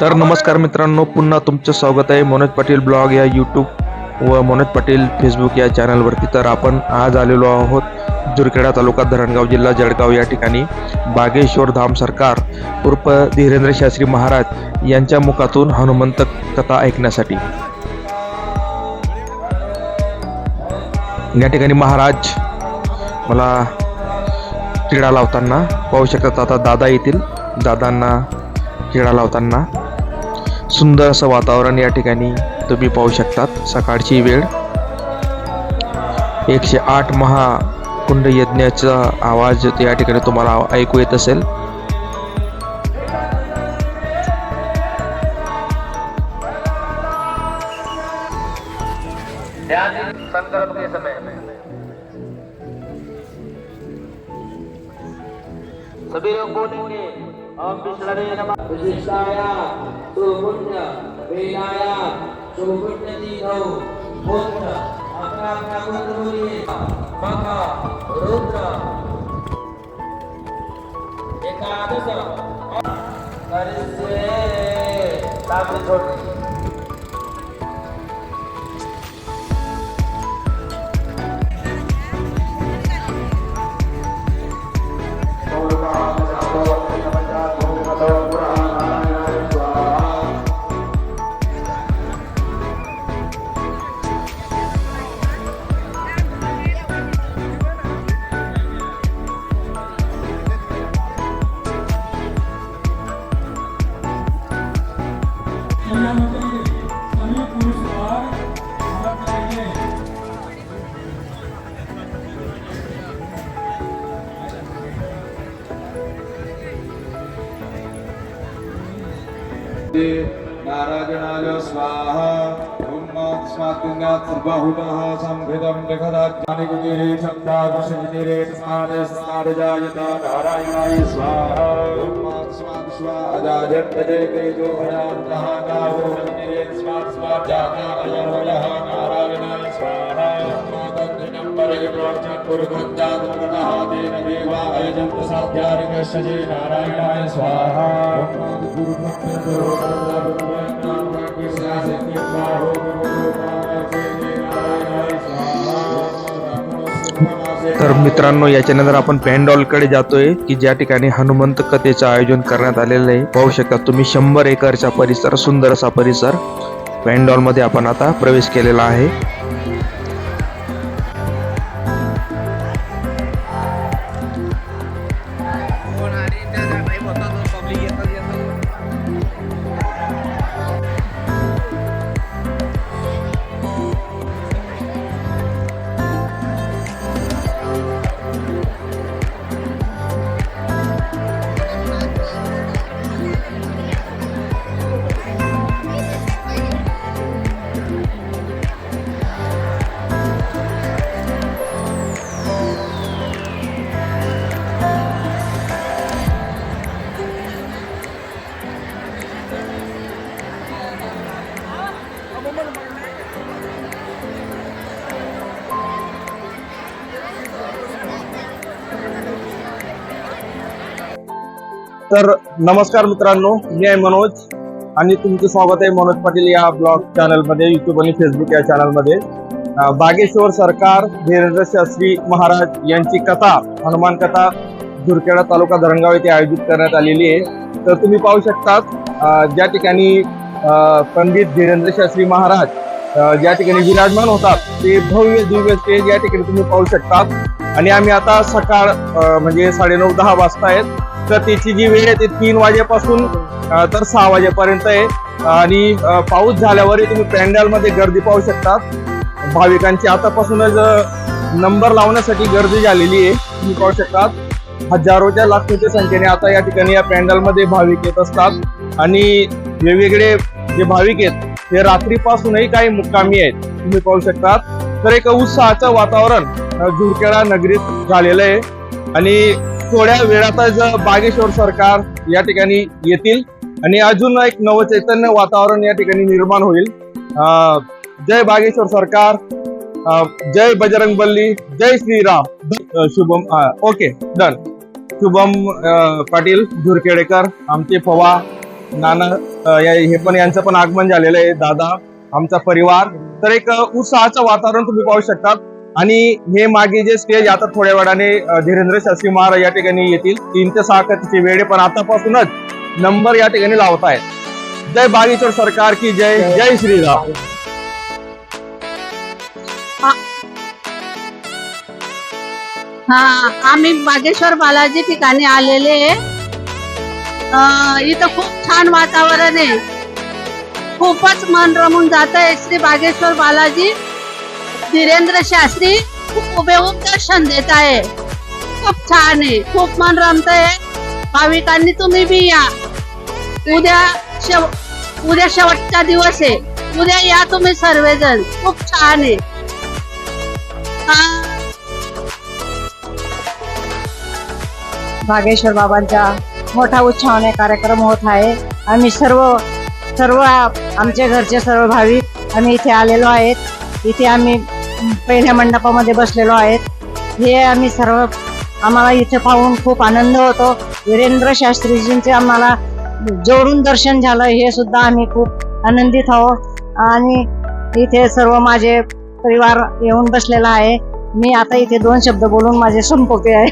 तर नमस्कार मित्रांनो पुन्हा तुमचं स्वागत आहे मनोज पाटील ब्लॉग या यूट्यूब व मनोज पाटील फेसबुक या चॅनलवरती तर आपण आज आलेलो आहोत जुरखेडा तालुका धरणगाव जिल्हा जळगाव या ठिकाणी. बागेश्वर धाम सरकार उर्फ धीरेंद्र शास्त्री महाराज यांच्या मुखातून हनुमंत कथा ऐकण्यासाठी. या ठिकाणी महाराज मला किडा लावताना पाहू शकतात. आता दादा येतील. दादांना किडा लावताना सुंदर असं वातावरण या ठिकाणी तुम्ही पाहू शकतात. सकाळची वेळ. एकशे आठ महाकुंड यज्ञाचा आवाज या ठिकाणी तुम्हाला ऐकू येत असेल. ध्यान संकल्प के समय में। सभी लोग बोलेंगे ओम विष्णवे नमः विशिष्टाय सुपुण्य वेदाय सुपुण्य तीनों पुत्र अपना अपना मंत्र बोलिए। मखा रुद्र। एकादश। करिष्ये ताकि छोड़ दीजिए। नारायणाय स्वाहा उन्मात्स्मात्पुण्यात् सर्वहुतः संभृतं जगदाज्ञानिकुटीरे शब्दादुषवितीरे स्मारस्मारजायत नारायणाय स्वाहा। उन्मात्स्मात् स्वाजायत्तजे तेजो भयान्तः गावो वितीरे स्मात् स्मात् जाता अयवयः नारायणाय स्वाहा उन्मादन्धिनं परे प्रोक्षन् कुरुगञ्जातमृतः तेन देवा अयजन्त साध्यारिकश्चजे नारायणाय स्वाहा तर मित्रांनो याच्यानंतर आपण पॅन्डॉलकडे जातोय की ज्या ठिकाणी हनुमंत कथेचं आयोजन करण्यात आलेलं आहे. पाहू शकता तुम्ही शंभर एकरचा परिसर सुंदर असा परिसर पॅन्डॉलमध्ये आपण आता प्रवेश केलेला आहे. तर नमस्कार मित्रांनो मी आहे मनोज आणि तुमचं स्वागत आहे मनोज पाटील या ब्लॉग चॅनलमध्ये युट्यूब आणि फेसबुक या चॅनलमध्ये बागेश्वर सरकार धीरेंद्र शास्त्री महाराज यांची कथा हनुमान कथा झुरखेडा तालुका धरणगाव येथे आयोजित करण्यात आलेली आहे. तर तुम्ही पाहू शकतात ज्या ठिकाणी पंडित धीरेंद्र शास्त्री महाराज ज्या ठिकाणी विराजमान होतात ते भव्य दिव्य स्टेज या ठिकाणी तुम्ही पाहू शकतात. आणि आम्ही आता सकाळ म्हणजे साडेनऊ दहा वाजता आहेत. तर त्याची जी वेळ आहे ती तीन वाजेपासून तर सहा वाजेपर्यंत आहे. आणि पाऊस झाल्यावरही तुम्ही पॅन्डलमध्ये गर्दी पाहू शकतात. भाविकांची आतापासूनच नंबर लावण्यासाठी गर्दी झालेली आहे. तुम्ही पाहू शकतात. हजारोच्या लाखोच्या संख्येने आता या ठिकाणी या पॅन्डलमध्ये भाविक येत असतात. आणि वेगवेगळे जे भाविक आहेत ते रात्रीपासूनही काही मुक्कामी आहेत. तुम्ही पाहू शकतात. तर एक उत्साहाचं वातावरण अं, नगरीत झालेलं आहे. आणि थोड्या वेळातच बागेश्वर सरकार या ठिकाणी येतील आणि अजून एक नवचैतन्य वातावरण या ठिकाणी निर्माण होईल. अं, जय बागेश्वर सरकार जय बजरंग बल्ली जय Shriram. Shubham okay done. Shubham Patil Zurkhedekar आमचे पवा नाना या- हे पण यांचं पण आगमन झालेलं आहे दादा आमचा परिवार. तर एक उत्साहाचं वातावरण तुम्ही पाहू शकतात. आणि हे मागे जे स्टेज आता थोड्या वेळाने धीरेंद्र शास्त्री महाराज या ठिकाणी येतील. तीन ते सहा कथेचे वेळे पण आतापासूनच नंबर या ठिकाणी लावतायत. जय बागेश्वर सरकार की जय जय श्रीराम. हा. आम्ही बागेश्वर बालाजी ठिकाणी आलेले आहे. अं, इथं खूप छान वातावरण आहे. खूपच मन रमून जात आहे श्री बागेश्वर बालाजी. धीरेंद्र शास्त्री खूप हुबेहूब दर्शन देत आहे. खूप छान आहे. खूप मन रमत आहे. भाविकांनी तुम्ही बी या. उद्या शेव उद्या शेवटचा दिवस आहे. उद्या या तुम्ही सर्वजण. खूप छान आहे. हा. बागेश्वर बाबांचा मोठा उत्साहाने कार्यक्रम होत आहे. आम्ही सर्व सर्व आमच्या घरचे सर्व भाविक आम्ही इथे आलेलो आहेत. इथे आम्ही पहिल्या मंडपामध्ये बसलेलो आहेत. हे आम्ही सर्व आम्हाला इथे पाहून खूप आनंद होतो. वीरेंद्र शास्त्रीजींचे आम्हाला जोडून दर्शन झालं हे सुद्धा आम्ही खूप आनंदित आहोत. आणि इथे सर्व माझे परिवार येऊन बसलेला आहे. मी आता इथे दोन शब्द बोलून माझे संपवते आहे.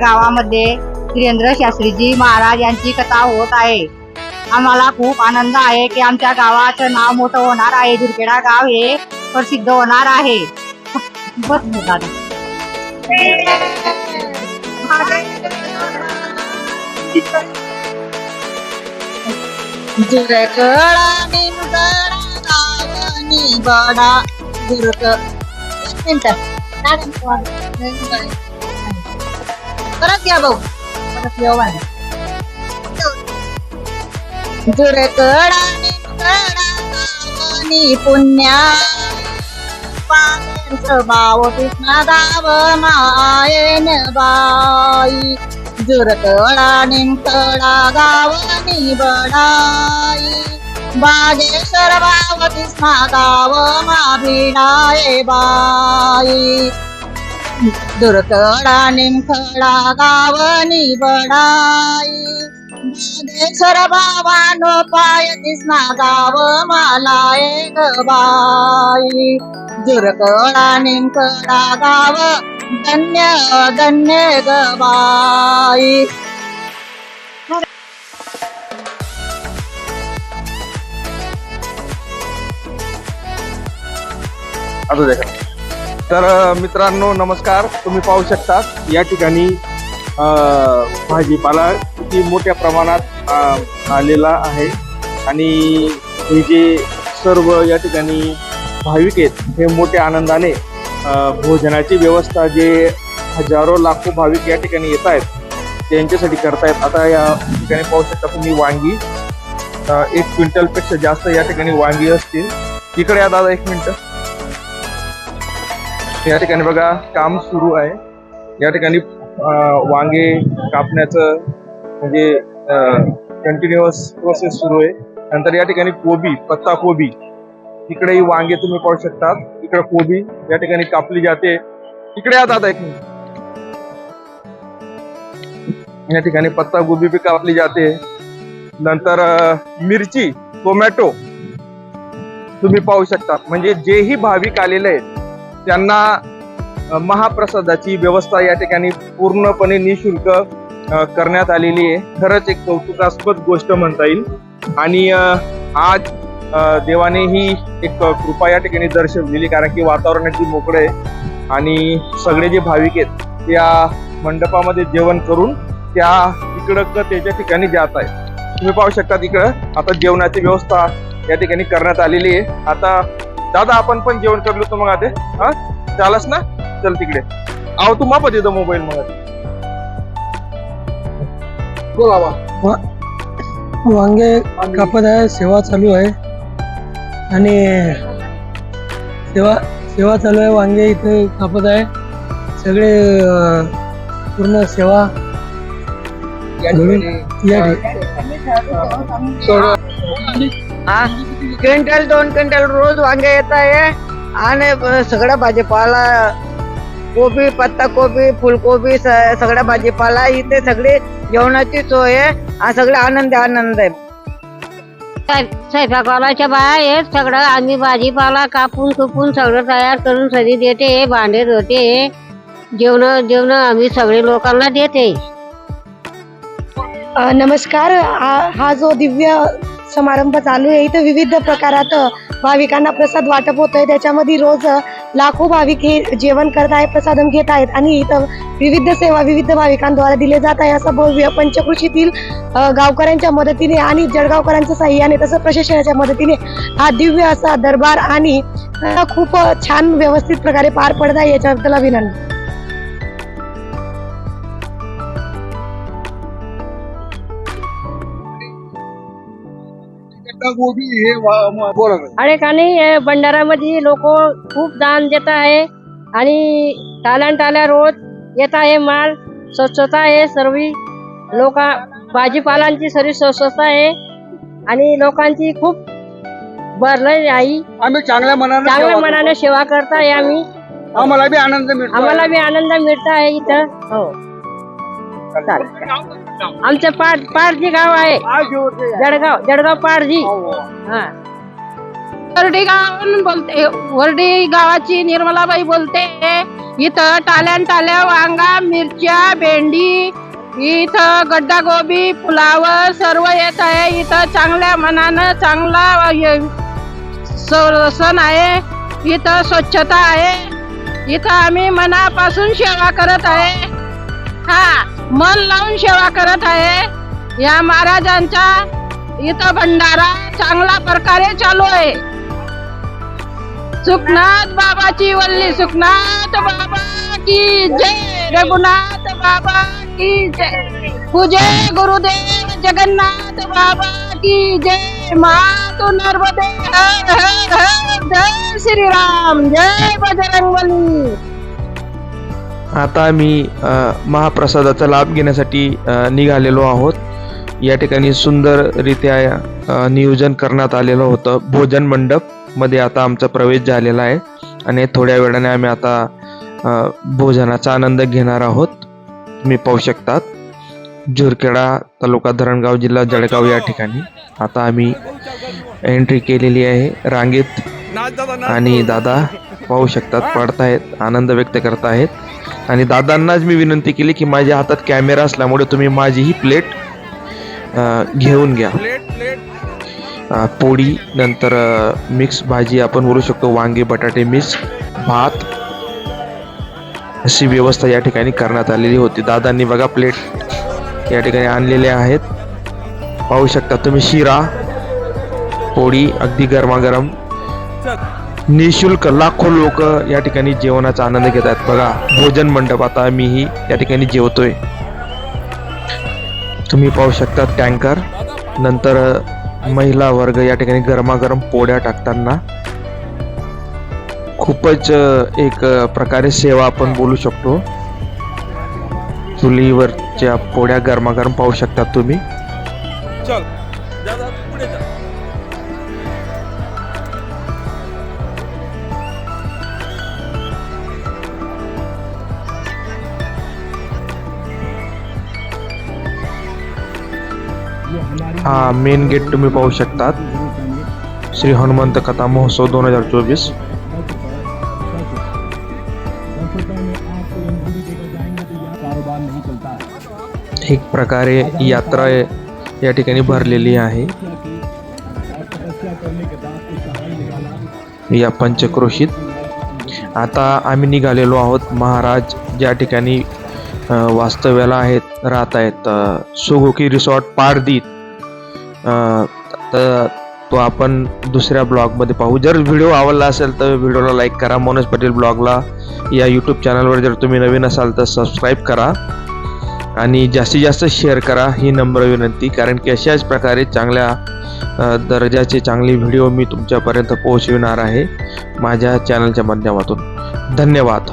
गावामध्ये धीरेंद्र शास्त्रीजी महाराज यांची कथा होत आहे. आम्हाला खूप आनंद आहे की आमच्या गावाचं नाव मोठं होणार आहे. दुर्गेडा गाव हे प्रसिद्ध होणार आहे. बस दादा. दुर्गडा गावनी बडा दुर्ग परत घ्या भाऊ. परत येऊ बाहेर. दुर्गडा पुण्या. भाव कृष्णा गाव मायेन बाई. जुरकडा निमकडा गावनी बडाई बागेश्वर भाव कृष्णा गाव मा बाई. दुर्कडा निमखडा गावनी बडाई ज्ञानेश्वर बाबानो पाय दिसना गाव मला एक बाई दुर्कडा निमकडा गाव धन्य धन्य ग बाई तर अ, मित्रांनो नमस्कार. तुम्ही पाहू शकता या ठिकाणी भाजीपाला किती मोठ्या प्रमाणात आलेला आहे. आणि हे जे सर्व या ठिकाणी भाविक आहेत हे मोठ्या आनंदाने भोजनाची व्यवस्था जे हजारो लाखो भाविक या ठिकाणी येत आहेत त्यांच्यासाठी करतायत. आता या ठिकाणी पाहू शकता तुम्ही वांगी. एक क्विंटलपेक्षा जास्त या ठिकाणी वांगी असतील. इकडे या दादा एक मिनटं. या ठिकाणी बघा काम सुरू आहे. या ठिकाणी वांगे कापण्याचं म्हणजे कंटिन्युअस प्रोसेस सुरू आहे. नंतर या ठिकाणी कोबी पत्ता कोबी. इकडेही वांगे तुम्ही पाहू शकतात. इकडे कोबी या ठिकाणी कापली जाते. इकडे आता आता एक या ठिकाणी पत्ता गोबी बी कापली जाते. नंतर मिरची टोमॅटो तुम्ही पाहू शकता. म्हणजे जेही भाविक आलेले आहेत त्यांना महाप्रसादाची व्यवस्था या ठिकाणी पूर्णपणे निशुल्क करण्यात आलेली आहे. खरंच एक कौतुकास्पद गोष्ट म्हणता येईल. आणि आज देवाने ही एक कृपा या ठिकाणी दर्शवलेली कारण की वातावरण अगदी मोकळं आहे. आणि सगळे जे भाविक आहेत त्या मंडपामध्ये जेवण करून त्या इकडं त्याच्या ठिकाणी जात आहेत. तुम्ही पाहू शकता इकडं आता जेवणाची व्यवस्था या ठिकाणी करण्यात आलेली आहे. आता दादा आपण पण जेवण करलो होतो मग आता हा? चालस ना? चल तिकडे. आहो तू मापत येतो मोबाईल मग बोला वांगे कापत आहे सेवा चालू आहे. आणि सेवा सेवा चालू आहे वांगे इथे कापत आहे. सगळे पूर्ण सेवा क्विंटल दोन क्विंटल रोज वांगे येत आहे. आणि सगळा भाजीपाला कोबी पत्ता कोबी फुलकोबी सगळा भाजीपाला इथे सगळी जेवणाची सोय आहे. हा सगळा आनंद आनंद आहे. स्वयंपाकवालाच्या बाया आहेत सगळं आम्ही भाजीपाला कापून कुपून सगळं तयार करून सगळी देते भांडे धुते जेवण जेवण आम्ही सगळे लोकांना देते. नमस्कार. हा हा जो दिव्य समारंभ चालू आहे इथं विविध प्रकारात भाविकांना प्रसाद वाटप होतोय. त्याच्यामध्ये रोज लाखो भाविक हे जेवण करत आहेत प्रसादम घेत आहेत आणि इथं विविध सेवा विविध भाविकांद्वारे दिले जात आहे. असं भव्य पंचकृषीतील गावकऱ्यांच्या मदतीने आणि जळगावकरांच्या साह्याने तसं प्रशासनाच्या मदतीने हा दिव्य असा दरबार आणि खूप छान व्यवस्थित प्रकारे पार पडत आहे. याच्याबद्दल अभिनंदन. आणि का नाही भंडारामध्ये लोक खूप दान देत आहे आणि टाल्या टाल्या रोज येत आहे माल स्वच्छता आहे सर्व. लोक भाजीपालांची सर्व स्वच्छता आहे आणि लोकांची खूप भरलं आई. आम्ही चांगल्या मनाने चांगल्या मनाने सेवा करताय आम्ही. आम्हाला बी आनंद मिळतो आम्हाला बी आनंद मिळत आहे इथं. हो. चालेल. आमचं पाड पाडजी गाव आहे. जळगाव जळगाव पाडजी. हा वरडी गावावरून बोलते वरडी गावाची निर्मलाबाई बोलते. इथं टाल्यान टाल्या वांगा मिरच्या भेंडी इथं गड्डा गोबी फुलावर सर्व येत आहे. इथं चांगल्या मनानं चांगला सण आहे. इथं स्वच्छता आहे. इथं आम्ही मनापासून सेवा करत आहे. हा. मन लावून सेवा करत आहे. या महाराजांचा इथं भंडारा चांगला प्रकारे चालू आहे. सुखनाथ बाबाची वल्ली सुखनाथ बाबा की जय. रघुनाथ बाबा की जय. पूजे गुरुदेव जगन्नाथ बाबा की जय. मातु नर्मदे हर हर हर. जय श्रीराम जय बजरंगबली. आता आम्ही महाप्रसादाचा लाभ घेण्यासाठी निघालेलो आहोत. या ठिकाणी सुंदररित्या नियोजन करण्यात आलेलं होतं. भोजन मंडपमध्ये आता आमचा प्रवेश झालेला आहे. आणि थोड्या वेळाने आम्ही आता भोजनाचा आनंद घेणार आहोत. तुम्ही पाहू शकतात. झुरखेडा तालुका धरणगाव जिल्हा जळगाव या ठिकाणी आता आम्ही एंट्री केलेली आहे. रांगेत आणि दादा पाहू शकतात पडतायत आनंद व्यक्त करत आहेत आणि दादांनाच मी विनंती केली की माझ्या हातात कॅमेरा असल्यामुळे तुम्ही माझी ही प्लेट घेऊन घ्या. पोळी नंतर मिक्स भाजी आपण बोलू शकतो वांगे बटाटे मिक्स भात अशी व्यवस्था या ठिकाणी करण्यात आलेली होती. दादांनी बघा प्लेट या ठिकाणी आणलेले आहेत. पाहू शकता तुम्ही शिरा पोळी अगदी गरमागरम. निशुल्क लाखो लोक या ठिकाणी जेवणाचा आनंद घेत आहेत. बघा भोजन मंडप आता मीही या ठिकाणी जेवतोय. तुम्ही पाहू शकता टँकर. नंतर महिला वर्ग या ठिकाणी गरमागरम पोळ्या टाकताना खूपच एक प्रकारे सेवा आपण बोलू शकतो. चुलीवरच्या पोळ्या गरमागरम पाहू शकता तुम्ही. हा मेन गेट तुम्ही पाहू शकतात श्री हनुमंत कथा महोत्सव दोन हज़ार चोवीस एक प्रकारे यात्रा या ठिकाणी भरलेली आहे। या पंचक्रोशीत। आता आम्ही निघालेलो आहोत महाराज, ज्या ठिकाणी वास्तव्याला आहेत, राहत आहेत सुगोकी रिसॉर्ट पारदीत. तर तो आपण दुसऱ्या ब्लॉगमध्ये पाहू. जर व्हिडिओ आवडला असेल तर व्हिडिओला लाईक करा. मनोज पटेल ब्लॉगला या यूट्यूब चॅनलवर जर तुम्ही नवीन असाल तर सबस्क्राईब करा. आणि जास्तीत जास्त शेअर करा. ही नम्र विनंती. कारण की अशाच प्रकारे चांगल्या दर्जाचे चांगले व्हिडिओ मी तुमच्यापर्यंत पोहोचविणार आहे. माझ्या चॅनलच्या माध्यमातून. धन्यवाद.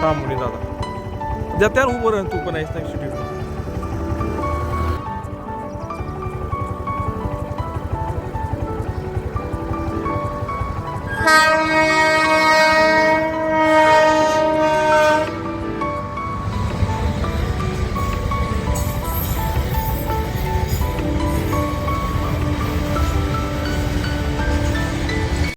हा मुली दादा. ज्या त्या उभं राहून तू पण आहेस ना स्टुडिओ Thank